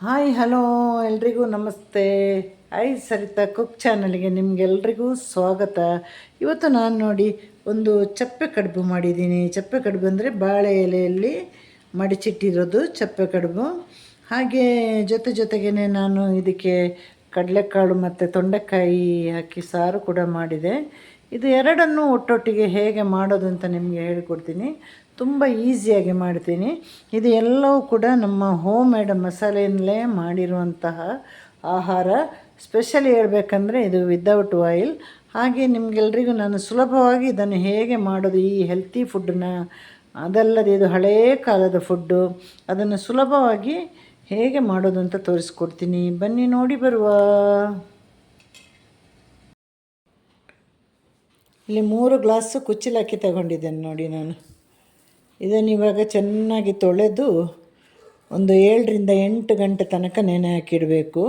Hi hello ಎಲ್ರಿಗೂ ನಮಸ್ತೆ. I Sarita cook ಚಾನಲ್ಗೆ ನಿಮಗೆಲ್ರಿಗೂ ಸ್ವಾಗತ. ಇವತ್ತು ನಾನು ನೋಡಿ ಒಂದು ಚಪ್ಪೆ ಕಡುಬು ಮಾಡಿದ್ದೀನಿ. ಚಪ್ಪೆ ಕಡುಬು ಅಂದರೆ ಬಾಳೆ ಎಲೆಯಲ್ಲಿ ಮಡಿಚಿಟ್ಟಿರೋದು ಚಪ್ಪೆ ಕಡುಬು. ಹಾಗೆ ಜೊತೆ ಜೊತೆಗೇ ನಾನು ಇದಕ್ಕೆ ಕಡಲೆಕಾಳು ಮತ್ತು ತೊಂಡೆಕಾಯಿ ಹಾಕಿ ಸಾರು ಕೂಡ ಮಾಡಿದೆ. ಇದು ಎರಡನ್ನೂ ಒಟ್ಟೊಟ್ಟಿಗೆ ಹೇಗೆ ಮಾಡೋದು ಅಂತ ನಿಮಗೆ ಹೇಳಿಕೊಡ್ತೀನಿ. ತುಂಬ ಈಸಿಯಾಗಿ ಮಾಡ್ತೀನಿ. ಇದು ಎಲ್ಲವೂ ಕೂಡ ನಮ್ಮ ಹೋಮ್ ಮೇಡ್ ಮಸಾಲೆಯಲ್ಲೇ ಮಾಡಿರುವಂತಹ ಆಹಾರ. ಸ್ಪೆಷಲಿ ಹೇಳಬೇಕಂದ್ರೆ ಇದು ವಿದೌಟ್ ಆಯಿಲ್ ಹಾಗೆ ನಿಮಗೆಲ್ರಿಗೂ ನಾನು ಸುಲಭವಾಗಿ ಇದನ್ನು ಹೇಗೆ ಮಾಡೋದು, ಈ ಹೆಲ್ತಿ ಫುಡ್ಡನ್ನ ಅದಲ್ಲದೆ ಇದು ಹಳೇ ಕಾಲದ ಫುಡ್ಡು ಅದನ್ನು ಸುಲಭವಾಗಿ ಹೇಗೆ ಮಾಡೋದು ಅಂತ ತೋರಿಸ್ಕೊಡ್ತೀನಿ. ಬನ್ನಿ ನೋಡಿ ಬರುವ. ಇಲ್ಲಿ ಮೂರು ಗ್ಲಾಸು ಕುಚ್ಚಲಕ್ಕಿ ತಗೊಂಡಿದ್ದೇನೆ ನೋಡಿ ನಾನು. ಇದನ್ನು ಇವಾಗ ಚೆನ್ನಾಗಿ ತೊಳೆದು ಒಂದು ಏಳರಿಂದ ಎಂಟು ಗಂಟೆ ತನಕ ನೆನೆ ಹಾಕಿಡಬೇಕು.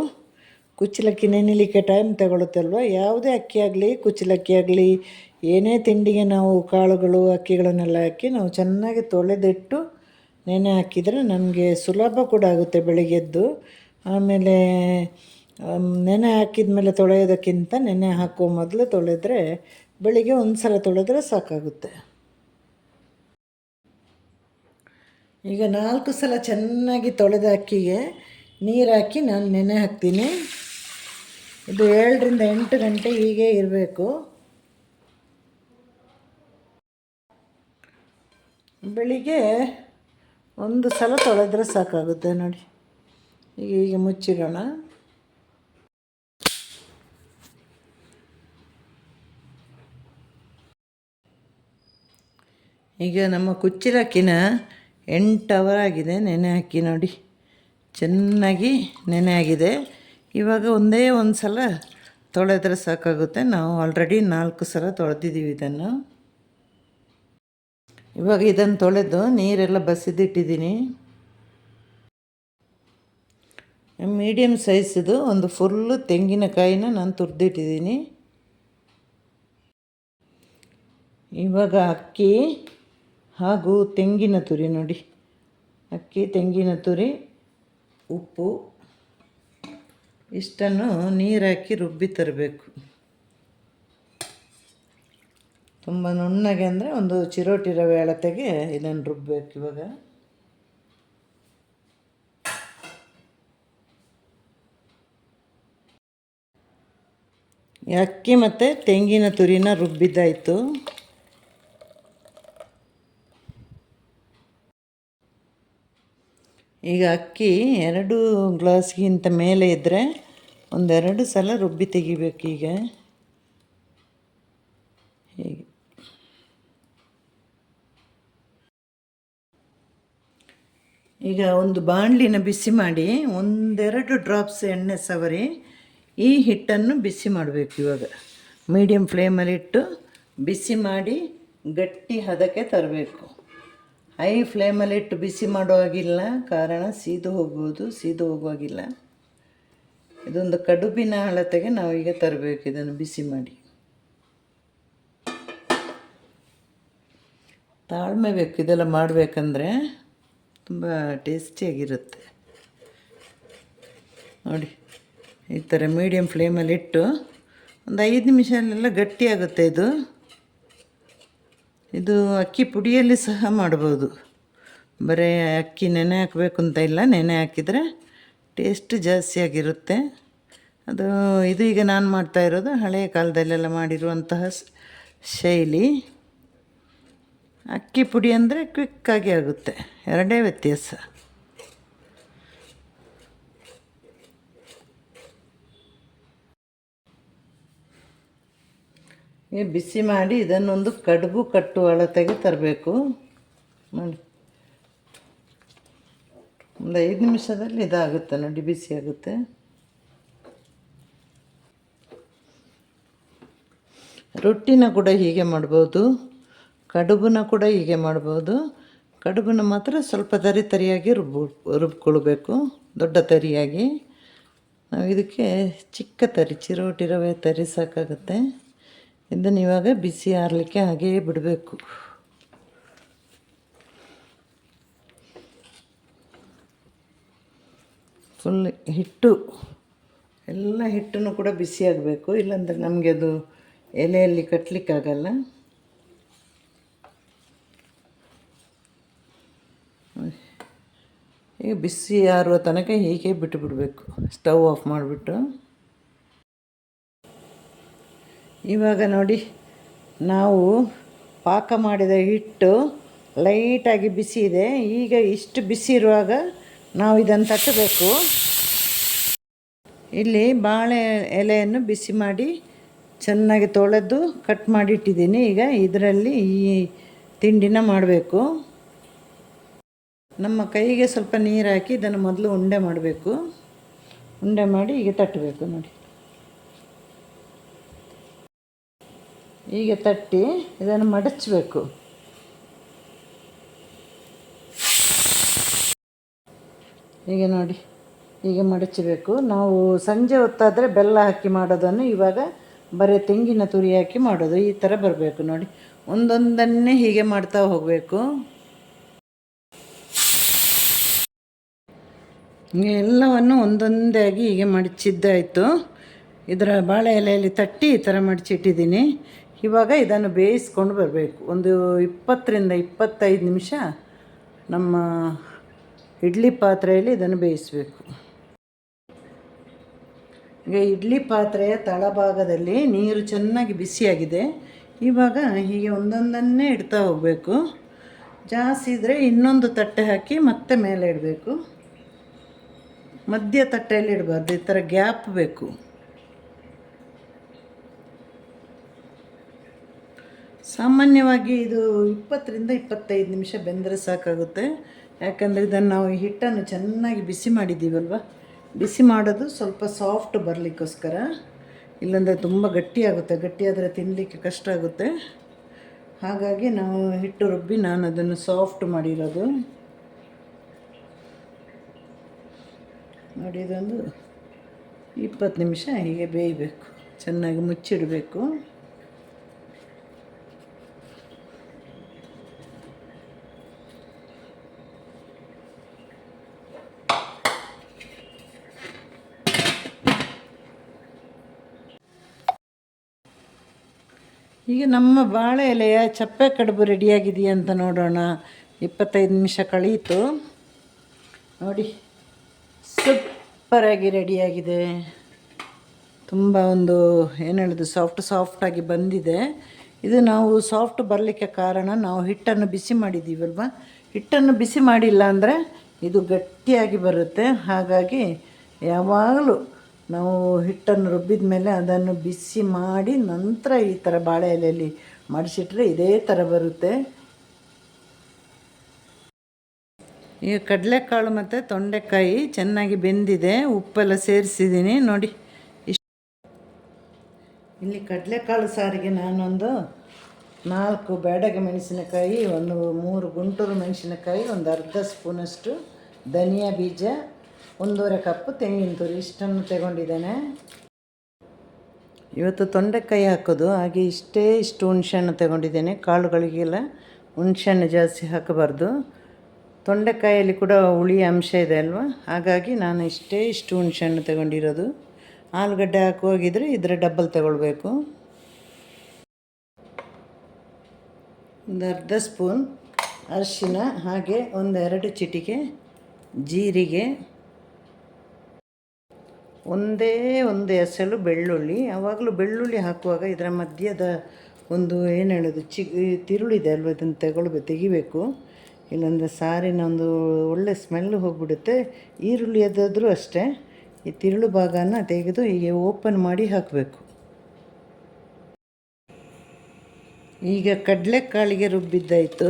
ಕುಚ್ಚಲಕ್ಕಿ ನೆನೆಲಿಕ್ಕೆ ಟೈಮ್ ತಗೊಳುತ್ತಲ್ವ? ಯಾವುದೇ ಅಕ್ಕಿ ಆಗಲಿ, ಕುಚ್ಚಲಕ್ಕಿ ಆಗಲಿ, ಏನೇ ತಿಂಡಿಗೆ ನಾವು ಕಾಳುಗಳು, ಅಕ್ಕಿಗಳನ್ನೆಲ್ಲ ಹಾಕಿ ನಾವು ಚೆನ್ನಾಗಿ ತೊಳೆದಿಟ್ಟು ನೆನೆ ಹಾಕಿದರೆ ನಮಗೆ ಸುಲಭ ಕೂಡ ಆಗುತ್ತೆ ಬೆಳಿಗ್ಗೆದ್ದು. ಆಮೇಲೆ ನೆನೆ ಹಾಕಿದ ಮೇಲೆ ತೊಳೆಯೋದಕ್ಕಿಂತ ನೆನೆ ಹಾಕೋ ಮೊದಲು ತೊಳೆದ್ರೆ ಬೆಳಿಗ್ಗೆ ಒಂದು ಸಲ ತೊಳೆದ್ರೆ ಸಾಕಾಗುತ್ತೆ. ಈಗ ನಾಲ್ಕು ಸಲ ಚೆನ್ನಾಗಿ ತೊಳೆದ ಅಕ್ಕಿಗೆ ನೀರು ಹಾಕಿ ನಾನು ನೆನೆ ಹಾಕ್ತೀನಿ. ಇದು ಏಳರಿಂದ ಎಂಟು ಗಂಟೆ ಹೀಗೆ ಇರಬೇಕು. ಬೆಳಿಗ್ಗೆ ಒಂದು ಸಲ ತೊಳೆದ್ರೆ ಸಾಕಾಗುತ್ತೆ ನೋಡಿ. ಈಗ ಈಗ ಮುಚ್ಚಿರೋಣ. ಈಗ ನಮ್ಮ ಕುಚ್ಚಿಲಕ್ಕಿನ ಎಂಟು ಅವರ್ ಆಗಿದೆ, ನೆನೆ ಹಾಕಿ ನೋಡಿ. ಚೆನ್ನಾಗಿ ನೆನೆ ಆಗಿದೆ. ಇವಾಗ ಒಂದೇ ಒಂದು ಸಲ ತೊಳೆದ್ರೆ ಸಾಕಾಗುತ್ತೆ. ನಾವು ಆಲ್ರೆಡಿ ನಾಲ್ಕು ಸಲ ತೊಳೆದಿದ್ದೀವಿ ಇದನ್ನು. ಇವಾಗ ಇದನ್ನು ತೊಳೆದು ನೀರೆಲ್ಲ ಬಸಿದಿಟ್ಟಿದ್ದೀನಿ. ಮೀಡಿಯಮ್ ಸೈಜ್ದು ಒಂದು ಫುಲ್ಲು ತೆಂಗಿನಕಾಯಿನ ನಾನು ತುರಿದಿಟ್ಟಿದ್ದೀನಿ. ಇವಾಗ ಅಕ್ಕಿ ಹಾಗೂ ತೆಂಗಿನ ತುರಿ ನೋಡಿ. ಅಕ್ಕಿ, ತೆಂಗಿನ ತುರಿ, ಉಪ್ಪು, ಇಷ್ಟನ್ನು ನೀರಾಕಿ ರುಬ್ಬಿ ತರಬೇಕು. ತುಂಬ ನುಣ್ಣಗೆ ಅಂದರೆ ಒಂದು ಚಿರೋಟಿ ರವೆ ಅಳತೆಗೆ ಇದನ್ನು ರುಬ್ಬಬೇಕು ಇವಾಗ. ಅಕ್ಕಿ ಮತ್ತು ತೆಂಗಿನ ತುರಿನ ರುಬ್ಬಿದ್ದಾಯಿತು. ಈಗ ಅಕ್ಕಿ ಎರಡು ಗ್ಲಾಸ್ಗಿಂತ ಮೇಲೆ ಇದ್ದರೆ ಒಂದೆರಡು ಸಲ ರುಬ್ಬಿ ತೆಗಿಬೇಕು ಈಗ. ಹೀಗೆ. ಈಗ ಒಂದು ಬಾಣಲಿನ ಬಿಸಿ ಮಾಡಿ ಒಂದೆರಡು ಡ್ರಾಪ್ಸ್ ಎಣ್ಣೆ ಸವರಿ ಈ ಹಿಟ್ಟನ್ನು ಬಿಸಿ ಮಾಡಬೇಕು ಇವಾಗ. ಮೀಡಿಯಮ್ ಫ್ಲೇಮಲ್ಲಿಟ್ಟು ಬಿಸಿ ಮಾಡಿ ಗಟ್ಟಿ ಹದಕ್ಕೆ ತರಬೇಕು. ಹೈ ಫ್ಲೇಮಲ್ಲಿಟ್ಟು ಬಿಸಿ ಮಾಡುವಾಗಿಲ್ಲ ಕಾರಣ ಸೀದು ಹೋಗ್ಬೋದು, ಸೀದು ಹೋಗುವಾಗಿಲ್ಲ. ಇದೊಂದು ಕಡುಬಿನ ಅಳತೆಗೆ ನಾವೀಗ ತರಬೇಕು ಇದನ್ನು ಬಿಸಿ ಮಾಡಿ. ತಾಳ್ಮೆ ಬೇಕು, ಇದೆಲ್ಲ ಮಾಡಬೇಕಂದ್ರೆ ತುಂಬ ಟೇಸ್ಟಿಯಾಗಿರುತ್ತೆ. ನೋಡಿ, ಈ ಥರ ಮೀಡಿಯಮ್ ಫ್ಲೇಮಲ್ಲಿಟ್ಟು ಒಂದು ಐದು ನಿಮಿಷಲ್ಲೆಲ್ಲ ಗಟ್ಟಿಯಾಗುತ್ತೆ ಇದು. ಇದು ಅಕ್ಕಿ ಪುಡಿಯಲ್ಲಿ ಸಹ ಮಾಡ್ಬೋದು. ಬರೀ ಅಕ್ಕಿ ನೆನೆ ಹಾಕಬೇಕು ಅಂತ ಇಲ್ಲ, ನೆನೆ ಹಾಕಿದರೆ ಟೇಸ್ಟ್ ಜಾಸ್ತಿ ಆಗಿರುತ್ತೆ. ಅದು, ಇದು ಈಗ ನಾನು ಮಾಡ್ತಾ ಇರೋದು ಹಳೆಯ ಕಾಲದಲ್ಲೆಲ್ಲ ಮಾಡಿರುವಂತಹ ಶೈಲಿ. ಅಕ್ಕಿ ಪುಡಿ ಅಂದರೆ ಕ್ವಿಕ್ಕಾಗಿ ಆಗುತ್ತೆ, ಎರಡೇ ವ್ಯತ್ಯಾಸ. ಬಿಸಿ ಮಾಡಿ ಇದನ್ನೊಂದು ಕಡುಬು ಕಟ್ಟು ಅಳತೆಗೆ ತರಬೇಕು. ನೋಡಿ. ಒಂದು ಐದು ನಿಮಿಷದಲ್ಲಿ ಇದಾಗುತ್ತೆ ನೋಡಿ, ಬಿಸಿ ಆಗುತ್ತೆ. ರೊಟ್ಟಿನ ಕೂಡ ಹೀಗೆ ಮಾಡ್ಬೋದು. ಕಡುಬನ್ನ ಕೂಡ ಹೀಗೆ ಮಾಡ್ಬೋದು. ಕಡುಬನ್ನ ಮಾತ್ರ ಸ್ವಲ್ಪ ತರಿ ತರಿಯಾಗಿ ರುಬ್ಬು, ರುಬ್ಕೊಳ್ಬೇಕು, ದೊಡ್ಡ ತರಿಯಾಗಿ. ನಾವು ಇದಕ್ಕೆ ಚಿಕ್ಕ ತರಿ, ಚಿರೋಟಿ ರವೆ ತರಿ ಸಾಕಾಗುತ್ತೆ. ಇದನ್ನು ಇವಾಗ ಬಿಸಿ ಆರಲಿಕ್ಕೆ ಹಾಗೇ ಬಿಡಬೇಕು. ಫುಲ್ ಹಿಟ್ಟು, ಎಲ್ಲ ಹಿಟ್ಟನ್ನು ಕೂಡ ಬಿಸಿಯಾಗಬೇಕು ಇಲ್ಲಾಂದರೆ ನಮಗೆ ಅದು ಎಲೆಯಲ್ಲಿ ಕಟ್ಟಲಿಕ್ಕಾಗಲ್ಲ ಈಗ ಬಿಸಿ ಆರುವ ತನಕ ಹೀಗೆ ಬಿಟ್ಟು ಬಿಡಬೇಕು ಸ್ಟವ್ ಆಫ್ ಮಾಡಿಬಿಟ್ಟು. ಇವಾಗ ನೋಡಿ, ನಾವು ಪಾಕ ಮಾಡಿದ ಹಿಟ್ಟು ಲೈಟಾಗಿ ಬಿಸಿ ಇದೆ. ಈಗ ಇಷ್ಟು ಬಿಸಿ ಇರುವಾಗ ನಾವು ಇದನ್ನು ತಟ್ಟಬೇಕು. ಇಲ್ಲಿ ಬಾಳೆ ಎಲೆಯನ್ನು ಬಿಸಿ ಮಾಡಿ ಚೆನ್ನಾಗಿ ತೊಳೆದು ಕಟ್ ಮಾಡಿಟ್ಟಿದ್ದೀನಿ. ಈಗ ಇದರಲ್ಲಿ ಈ ತಿಂಡಿನ ಮಾಡಬೇಕು. ನಮ್ಮ ಕೈಗೆ ಸ್ವಲ್ಪ ನೀರು ಹಾಕಿ ಇದನ್ನು ಮೊದಲು ಉಂಡೆ ಮಾಡಬೇಕು. ಉಂಡೆ ಮಾಡಿ ಈಗ ತಟ್ಟಬೇಕು ನೋಡಿ. ಈಗ ತಟ್ಟಿ ಇದನ್ನು ಮಡಚಬೇಕು. ಹೀಗೆ ನೋಡಿ, ಹೀಗೆ ಮಡಚಬೇಕು. ನಾವು ಸಂಜೆ ಹೊತ್ತಾದರೆ ಬೆಲ್ಲ ಹಾಕಿ ಮಾಡೋದನ್ನು ಇವಾಗ ಬರೀ ತೆಂಗಿನ ತುರಿ ಹಾಕಿ ಮಾಡೋದು, ಈ ಥರ ಬರಬೇಕು ನೋಡಿ. ಒಂದೊಂದನ್ನೇ ಹೀಗೆ ಮಾಡ್ತಾ ಹೋಗಬೇಕು. ಎಲ್ಲವನ್ನು ಒಂದೊಂದಾಗಿ ಹೀಗೆ ಮಡಚಿದ್ದಾಯಿತು. ಇದರ ಬಾಳೆ ಎಲೆಯಲ್ಲಿ ತಟ್ಟಿ ಈ ಥರ ಮಡಚಿಟ್ಟಿದ್ದೀನಿ. ಇವಾಗ ಇದನ್ನು ಬೇಯಿಸ್ಕೊಂಡು ಬರಬೇಕು. ಒಂದು ಇಪ್ಪತ್ತರಿಂದ ಇಪ್ಪತ್ತೈದು ನಿಮಿಷ ನಮ್ಮ ಇಡ್ಲಿ ಪಾತ್ರೆಯಲ್ಲಿ ಇದನ್ನು ಬೇಯಿಸಬೇಕು. ಈಗ ಇಡ್ಲಿ ಪಾತ್ರೆಯ ತಳಭಾಗದಲ್ಲಿ ನೀರು ಚೆನ್ನಾಗಿ ಬಿಸಿಯಾಗಿದೆ. ಇವಾಗ ಹೀಗೆ ಒಂದೊಂದನ್ನೇ ಇಡ್ತಾ ಹೋಗಬೇಕು. ಜಾಸ್ತಿ ಇದ್ದರೆ ಇನ್ನೊಂದು ತಟ್ಟೆ ಹಾಕಿ ಮತ್ತೆ ಮೇಲೆ ಇಡಬೇಕು. ಮಧ್ಯ ತಟ್ಟೆಯಲ್ಲಿ ಇಡಬಾರ್ದು, ಈ ಥರ ಗ್ಯಾಪ್ ಬೇಕು. ಸಾಮಾನ್ಯವಾಗಿ ಇದು ಇಪ್ಪತ್ತರಿಂದ ಇಪ್ಪತ್ತೈದು ನಿಮಿಷ ಬೆಂದರೆ ಸಾಕಾಗುತ್ತೆ. ಯಾಕಂದರೆ ಇದನ್ನು ನಾವು ಹಿಟ್ಟನ್ನು ಚೆನ್ನಾಗಿ ಬಿಸಿ ಮಾಡಿದ್ದೀವಲ್ವ? ಬಿಸಿ ಮಾಡೋದು ಸ್ವಲ್ಪ ಸಾಫ್ಟ್ ಬರಲಿಕ್ಕೋಸ್ಕರ. ಇಲ್ಲಾಂದರೆ ತುಂಬ ಗಟ್ಟಿಯಾಗುತ್ತೆ. ಗಟ್ಟಿಯಾದರೆ ತಿನ್ನಲಿಕ್ಕೆ ಕಷ್ಟ ಆಗುತ್ತೆ. ಹಾಗಾಗಿ ನಾವು ಹಿಟ್ಟು ರುಬ್ಬಿ ನಾನು ಅದನ್ನು ಸಾಫ್ಟ್ ಮಾಡಿರೋದು. ನೋಡಿ, ಇದೊಂದು ಇಪ್ಪತ್ತು ನಿಮಿಷ ಹೀಗೆ ಬೇಯಬೇಕು. ಚೆನ್ನಾಗಿ ಮುಚ್ಚಿಡಬೇಕು. ಈಗ ನಮ್ಮ ಬಾಳೆ ಎಲೆಯ ಚಪ್ಪೆ ಕಡುಬು ರೆಡಿಯಾಗಿದೆಯಾ ಅಂತ ನೋಡೋಣ. ಇಪ್ಪತ್ತೈದು ನಿಮಿಷ ಕಳೀತು. ನೋಡಿ, ಸೂಪರಾಗಿ ರೆಡಿಯಾಗಿದೆ. ತುಂಬ ಒಂದು, ಏನು ಹೇಳೋದು, ಸಾಫ್ಟ್ ಸಾಫ್ಟಾಗಿ ಬಂದಿದೆ. ಇದು ನಾವು ಸಾಫ್ಟ್ ಬರಲಿಕ್ಕೆ ಕಾರಣ ನಾವು ಹಿಟ್ಟನ್ನು ಬಿಸಿ ಮಾಡಿದ್ದೀವಲ್ವ? ಹಿಟ್ಟನ್ನು ಬಿಸಿ ಮಾಡಿಲ್ಲ ಅಂದರೆ ಇದು ಗಟ್ಟಿಯಾಗಿ ಬರುತ್ತೆ. ಹಾಗಾಗಿ ಯಾವಾಗಲೂ ನಾವು ಹಿಟ್ಟನ್ನು ರುಬ್ಬಿದ ಮೇಲೆ ಅದನ್ನು ಬಿಸಿ ಮಾಡಿ ನಂತರ ಈ ಥರ ಬಾಳೆ ಎಲೆಯಲ್ಲಿ ಮಾಡಿಸಿಟ್ರೆ ಇದೇ ಥರ ಬರುತ್ತೆ. ಈಗ ಕಡಲೆಕಾಳು ಮತ್ತು ತೊಂಡೆಕಾಯಿ ಚೆನ್ನಾಗಿ ಬೆಂದಿದೆ, ಉಪ್ಪೆಲ್ಲ ಸೇರಿಸಿದ್ದೀನಿ. ನೋಡಿ ಇಷ್ಟು ಇಲ್ಲಿ ಕಡಲೆಕಾಳು ಸಾರಿಗೆ ನಾನೊಂದು ನಾಲ್ಕು ಬೇಡಗೆ ಮೆಣಸಿನಕಾಯಿ, ಒಂದು ಮೂರು ಗುಂಟೂರು ಮೆಣಸಿನಕಾಯಿ, ಒಂದು ಅರ್ಧ ಸ್ಪೂನಷ್ಟು ಧನಿಯಾ ಬೀಜ ಒಂದೂವರೆ ಕಪ್ಪು ತೆಂಗಿನ ತುರಿ ಇಷ್ಟನ್ನು ತಗೊಂಡಿದ್ದೇನೆ. ಇವತ್ತು ತೊಂಡೆಕಾಯಿ ಹಾಕೋದು, ಹಾಗೆ ಇಷ್ಟೇ ಇಷ್ಟು ಹುಣ್ಸೆಹಣ್ಣು ತಗೊಂಡಿದ್ದೇನೆ. ಕಾಳುಗಳಿಗೆಲ್ಲ ಹುಣ್ಸೆಹಣ್ಣು ಜಾಸ್ತಿ ಹಾಕಬಾರ್ದು. ತೊಂಡೆಕಾಯಲ್ಲಿ ಕೂಡ ಹುಳಿ ಅಂಶ ಇದೆ ಅಲ್ವಾ? ಹಾಗಾಗಿ ನಾನು ಇಷ್ಟೇ ಇಷ್ಟು ಹುಣ್ಸೆಹಣ್ಣು ತಗೊಂಡಿರೋದು. ಆಲೂಗಡ್ಡೆ ಹಾಕುವಾಗಿದ್ದರೆ ಇದರ ಡಬ್ಬಲ್ ತಗೊಳ್ಬೇಕು. ಒಂದು ಅರ್ಧ ಸ್ಪೂನ್ ಅರಿಶಿನ, ಹಾಗೆ ಒಂದೆರಡು ಚಿಟಿಕೆ ಜೀರಿಗೆ ಒಂದೇ ಒಂದು ಹೆಸಲು ಬೆಳ್ಳುಳ್ಳಿ. ಯಾವಾಗಲೂ ಬೆಳ್ಳುಳ್ಳಿ ಹಾಕುವಾಗ ಇದರ ಮಧ್ಯದ ಒಂದು ಏನು ಹೇಳೋದು, ಚಿ ತಿರುಳಿದೆ ಅಲ್ವ ಇದನ್ನು ತಗೊಳ್ಬೇಕು ತೆಗಿಬೇಕು. ಇಲ್ಲಾಂದರೆ ಸಾರಿನ ಒಂದು ಒಳ್ಳೆ ಸ್ಮೆಲ್ ಹೋಗಿಬಿಡುತ್ತೆ. ಈರುಳ್ಳಿ ಅದಾದರೂ ಅಷ್ಟೇ. ಈ ತಿರುಳು ಭಾಗನ ತೆಗೆದು ಹೀಗೆ ಓಪನ್ ಮಾಡಿ ಹಾಕಬೇಕು. ಈಗ ಕಡಲೆಕಾಳಿಗೆ ರುಬ್ಬಿದ್ದಾಯಿತು.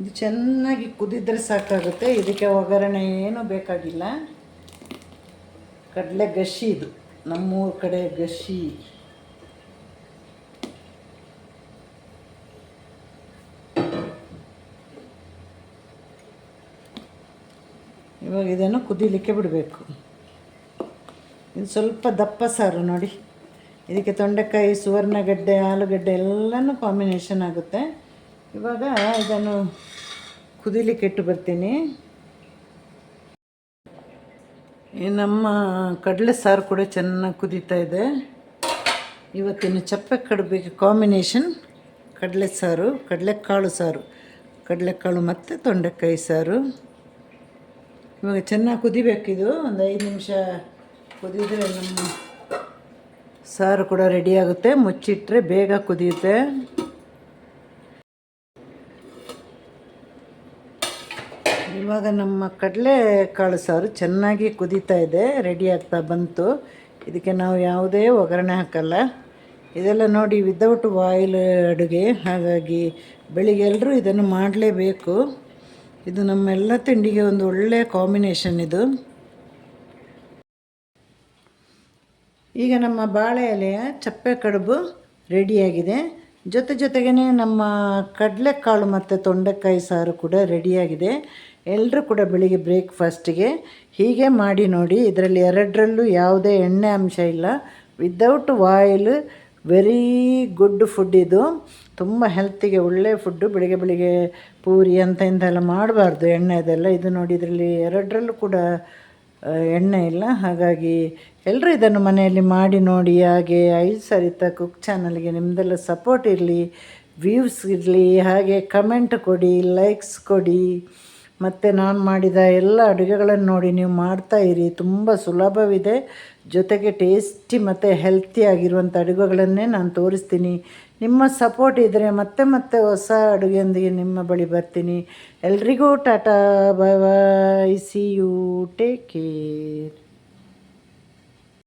ಇದು ಚೆನ್ನಾಗಿ ಕುದಿದ್ರೆ ಸಾಕಾಗುತ್ತೆ. ಇದಕ್ಕೆ ಒಗ್ಗರಣೆ ಏನೂ ಬೇಕಾಗಿಲ್ಲ. ಕಡಲೆ ಗಶಿ ಇದು. ನಮ್ಮೂರ ಕಡೆ ಗಶಿ. ಇವಾಗ ಇದನ್ನು ಕುದಿಲಿಕ್ಕೆ ಬಿಡಬೇಕು. ಇದು ಸ್ವಲ್ಪ ದಪ್ಪ ಸಾರು ನೋಡಿ. ಇದಕ್ಕೆ ತೊಂಡೆಕಾಯಿ, ಸುವರ್ಣಗಡ್ಡೆ, ಆಲೂಗಡ್ಡೆ ಎಲ್ಲನೂ ಕಾಂಬಿನೇಷನ್ ಆಗುತ್ತೆ. ಇವಾಗ ಇದನ್ನು ಕುದಿಲಿಕ್ಕೆ ಇಟ್ಟು ಬರ್ತೀನಿ. ನಮ್ಮ ಕಡಲೆ ಸಾರು ಕೂಡ ಚೆನ್ನಾಗಿ ಕುದೀತಾ ಇದೆ. ಇವತ್ತಿನ ಚಪ್ಪೆ ಕಡುಬಿಗೆ ಕಾಂಬಿನೇಷನ್ ಕಡಲೆ ಸಾರು, ಕಡಲೆಕಾಳು ಸಾರು, ಕಡಲೆಕಾಳು ಮತ್ತು ತೊಂಡೆಕಾಯಿ ಸಾರು. ಇವಾಗ ಚೆನ್ನಾಗಿ ಕುದಿಬೇಕಿದು ಒಂದು ಐದು ನಿಮಿಷ ಕುದಿದ್ರೆ ನಮ್ಮ ಸಾರು ಕೂಡ ರೆಡಿಯಾಗುತ್ತೆ ಮುಚ್ಚಿಟ್ರೆ ಬೇಗ ಕುದಿಯುತ್ತೆ. ಇವಾಗ ನಮ್ಮ ಕಡಲೆ ಕಾಳು ಸಾರು ಚೆನ್ನಾಗಿ ಕುದೀತಾ ಇದೆ ರೆಡಿ ಆಗ್ತಾ ಬಂತು. ಇದಕ್ಕೆ ನಾವು ಯಾವುದೇ ಒಗ್ಗರಣೆ ಹಾಕಲ್ಲ. ಇದೆಲ್ಲ ನೋಡಿ ವಿದೌಟ್ ವಾಯಿಲ್ ಅಡುಗೆ, ಹಾಗಾಗಿ ಬೆಳಿಗ್ಗೆ ಎಲ್ಲರೂ ಇದನ್ನು ಮಾಡಲೇಬೇಕು. ಇದು ನಮ್ಮೆಲ್ಲ ತಿಂಡಿಗೆ ಒಂದು ಒಳ್ಳೆಯ ಕಾಂಬಿನೇಷನ್ ಇದು. ಈಗ ನಮ್ಮ ಬಾಳೆ ಎಲೆಯ ಚಪ್ಪೆ ಕಡುಬು ರೆಡಿಯಾಗಿದೆ ಜೊತೆ ಜೊತೆಗೇ ನಮ್ಮ ಕಡಲೆಕಾಳು ಮತ್ತು ತೊಂಡೆಕಾಯಿ ಸಾರು ಕೂಡ ರೆಡಿಯಾಗಿದೆ ಎಲ್ಲರೂ ಕೂಡ ಬೆಳಿಗ್ಗೆ ಬ್ರೇಕ್ಫಾಸ್ಟಿಗೆ ಹೀಗೆ ಮಾಡಿ ನೋಡಿ, ಇದರಲ್ಲಿ ಎರಡರಲ್ಲೂ ಯಾವುದೇ ಎಣ್ಣೆ ಅಂಶ ಇಲ್ಲ. Without oil very good food ಇದು. ತುಂಬ ಹೆಲ್ತಿಗೆ ಒಳ್ಳೆ ಫುಡ್ಡು ಬೆಳಿಗ್ಗೆ ಬೆಳಿಗ್ಗೆ ಪೂರಿ ಅಂತ ಇಂಥೆಲ್ಲ ಮಾಡಬಾರ್ದು ಎಣ್ಣೆ ಅದೆಲ್ಲ ಇದು ನೋಡಿ, ಇದರಲ್ಲಿ ಎರಡರಲ್ಲೂ ಕೂಡ ಎಣ್ಣೆ ಇಲ್ಲ. ಹಾಗಾಗಿ ಎಲ್ಲರೂ ಇದನ್ನು ಮನೆಯಲ್ಲಿ ಮಾಡಿ ನೋಡಿ, ಹಾಗೆ ಐದು ಸರಿತ ಕುಕ್ ಚಾನಲ್ಗೆ ನಿಮ್ಮದೆಲ್ಲ ಸಪೋರ್ಟ್ ಇರಲಿ ವ್ಯೂಸ್ ಇರಲಿ, ಹಾಗೆ ಕಮೆಂಟ್ ಕೊಡಿ ಲೈಕ್ಸ್ ಕೊಡಿ. ಮತ್ತು ನಾನು ಮಾಡಿದ ಎಲ್ಲ ಅಡುಗೆಗಳನ್ನು ನೋಡಿ ನೀವು ಮಾಡ್ತಾ ಇರಿ. ತುಂಬ ಸುಲಭವಿದೆ. ಜೊತೆಗೆ ಟೇಸ್ಟಿ ಮತ್ತು ಹೆಲ್ತಿಯಾಗಿರುವಂಥ ಅಡುಗೆಗಳನ್ನೇ ನಾನು ತೋರಿಸ್ತೀನಿ. ನಿಮ್ಮ ಸಪೋರ್ಟ್ ಇದ್ದರೆ ಮತ್ತೆ ಮತ್ತೆ ಹೊಸ ಅಡುಗೆಯೊಂದಿಗೆ ನಿಮ್ಮ ಬಳಿ ಬರ್ತೀನಿ. ಎಲ್ರಿಗೂ tata bye bye see you take care